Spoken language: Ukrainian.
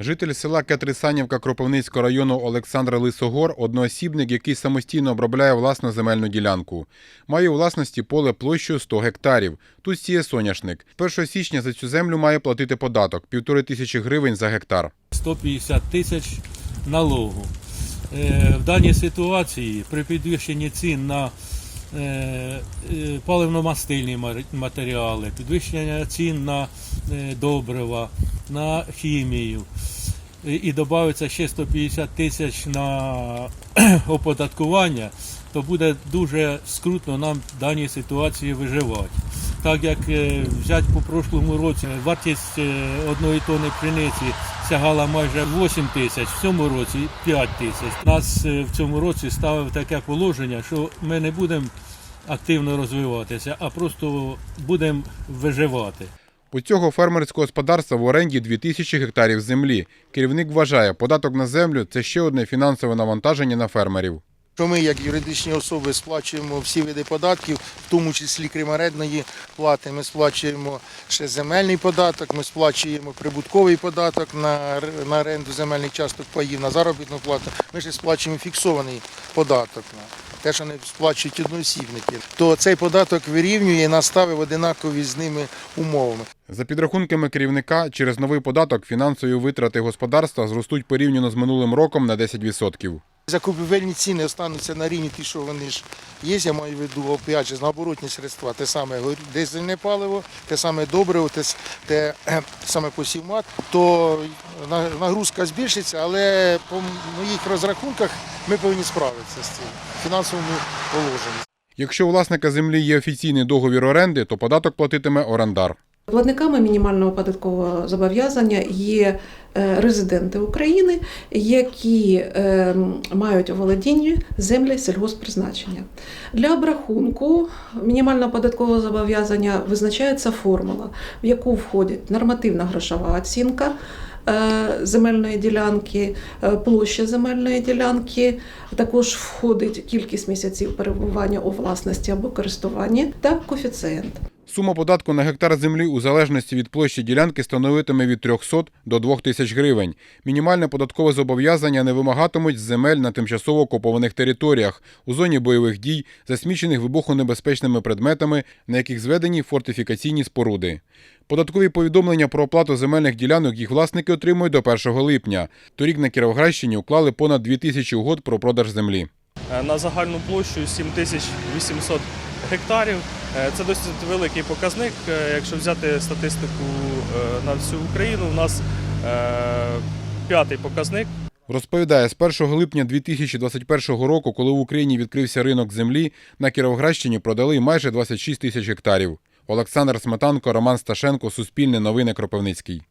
Житель села Кетрисанівка Кропивницького району Олександр Лисогор одноосібник, який самостійно обробляє власну земельну ділянку. Має у власності поле площею 100 гектарів. Тут сіє соняшник. З 1 січня за цю землю має платити податок півтори тисячі гривень за гектар. 150 тисяч налогу. Е, В даній ситуації при підвищенні цін на е, е, паливно-мастильні матеріали, підвищення цін на добрива, на хімію. І, додається ще 150 тисяч на оподаткування, то буде дуже скрутно нам в даній ситуації виживати. Так як е, взяти по прошлому році вартість е, одної тони пшениці сягала майже 8 тисяч, в цьому році 5 тисяч. Нас е, в цьому році ставив таке положення, що ми не будемо активно розвиватися, а просто будемо виживати. У цього фермерського господарства в оренді 2000 гектарів землі. Керівник вважає, податок на землю це ще одне фінансове навантаження на фермерів. Що ми, як юридичні особи, сплачуємо всі види податків, в тому числі крім орендної плати, ми сплачуємо ще земельний податок, ми сплачуємо прибутковий податок на, на оренду земельних часток паїв, на заробітну плату. Ми ще сплачуємо фіксований податок те, що не сплачують одноосібники. То цей податок вирівнює і наставив одинакові з ними умовами. За підрахунками керівника, через новий податок фінансові витрати господарства зростуть порівняно з минулим роком на 10%. Закупівельні ціни остануться на рівні ті, що вони ж є, я маю в виду, опять же, на средства, те саме дизельне паливо, те саме добриво, те, те саме посівмат, то нагрузка збільшиться, але по моїх розрахунках ми повинні справитися з цим фінансовому положенні. Якщо у власника землі є офіційний договір оренди, то податок платитиме орендар. Платниками мінімального податкового зобов'язання є е, резиденти України, які е, мають у володінні землі сільгосппризначення. Для обрахунку мінімального податкового зобов'язання визначається формула, в яку входить нормативна грошова оцінка. е, Земельної ділянки, площа земельної ділянки, також входить кількість місяців перебування у власності або користуванні та коефіцієнт. Сума податку на гектар землі у залежності від площі ділянки становитиме від 300 до 2000 гривень. Мінімальне податкове зобов'язання не вимагатимуть з земель на тимчасово окупованих територіях, у зоні бойових дій, засмічених вибухонебезпечними предметами, на яких зведені фортифікаційні споруди. Податкові повідомлення про оплату земельних ділянок їх власники отримують до 1 липня. Торік на Кіровоградщині уклали понад 2000 угод про продаж землі. Е, на загальну площу 7800 гектарів. Е, Це досить великий показник. Е, Якщо взяти статистику на всю Україну, у нас п'ятий показник. Розповідає, з 1 липня 2021 року, коли в Україні відкрився ринок землі, на Кіровоградщині продали майже 26 тисяч гектарів. Олександр Сметанко, Роман Сташенко, Суспільне новини Кропивницький.